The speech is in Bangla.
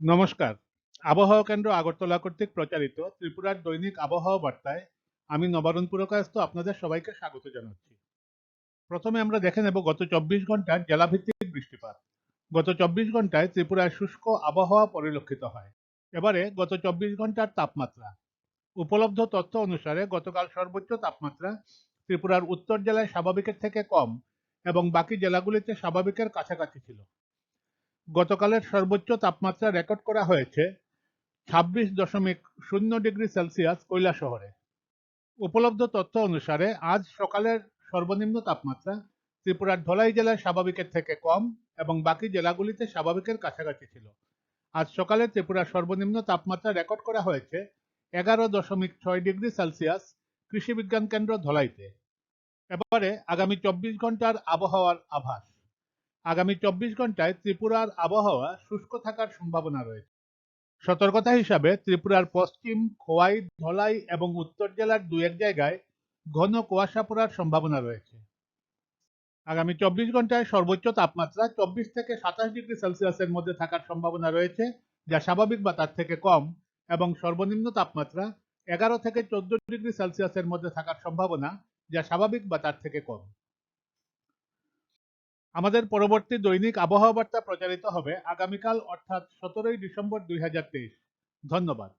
নমস্কার। আবহাওয়া কেন্দ্র আগরতলা কর্তৃক প্রচারিত ত্রিপুরার দৈনিক আবহাওয়া বার্তায় আমি নবারুণ পুরকায়স্থ আপনাদের সবাইকে স্বাগত জানাচ্ছি। প্রথমে আমরা দেখে নেব গত চব্বিশ ঘণ্টার জেলাভিত্তিক বৃষ্টিপাত। গত চব্বিশ ঘন্টায় ত্রিপুরায় শুষ্ক আবহাওয়া পরিলক্ষিত হয়। এবারে গত চব্বিশ ঘণ্টার তাপমাত্রা। উপলব্ধ তথ্য অনুসারে গতকাল সর্বোচ্চ তাপমাত্রা ত্রিপুরার উত্তর জেলায় স্বাভাবিকের থেকে কম এবং বাকি জেলাগুলিতে স্বাভাবিকের কাছাকাছি ছিল। গতকালের সর্বোচ্চ তাপমাত্রা রেকর্ড করা হয়েছে ছাব্বিশ দশমিক শূন্য ডিগ্রি সেলসিয়াস শহরে। উপলব্ধ তথ্য অনুসারে আজ সকালের সর্বনিম্ন তাপমাত্রা ত্রিপুরার ধলাই জেলায় স্বাভাবিকের থেকে কম এবং বাকি জেলাগুলিতে স্বাভাবিকের কাছাকাছি ছিল। আজ সকালে ত্রিপুরার সর্বনিম্ন তাপমাত্রা রেকর্ড করা হয়েছে এগারো দশমিক ছয় ডিগ্রি সেলসিয়াস কৃষি বিজ্ঞান কেন্দ্র ধলাইতে। এবারে আগামী চব্বিশ ঘণ্টার আবহাওয়ার আভাস। আগামী চব্বিশ ঘন্টায় ত্রিপুরার আবহাওয়া শুষ্ক থাকার সম্ভাবনা রয়েছে। সতর্কতা হিসাবে ত্রিপুরার পশ্চিম, খোয়াই, ধলাই এবং উত্তর জেলার দু এক জায়গায় ঘন কুয়াশা পড়ার সম্ভাবনা রয়েছে। আগামী চব্বিশ ঘন্টায় সর্বোচ্চ তাপমাত্রা চব্বিশ থেকে সাতাশ ডিগ্রি সেলসিয়াসের মধ্যে থাকার সম্ভাবনা রয়েছে, যা স্বাভাবিক বা তার থেকে কম এবং সর্বনিম্ন তাপমাত্রা এগারো থেকে চোদ্দ ডিগ্রি সেলসিয়াসের মধ্যে থাকার সম্ভাবনা, যা স্বাভাবিক বা তার থেকে কম। আমাদের পরবর্তী দৈনিক আবহাওয়া বার্তা প্রচারিত হবে আগামীকাল, অর্থাৎ সতেরোই ডিসেম্বর দুই হাজার তেইশ। ধন্যবাদ।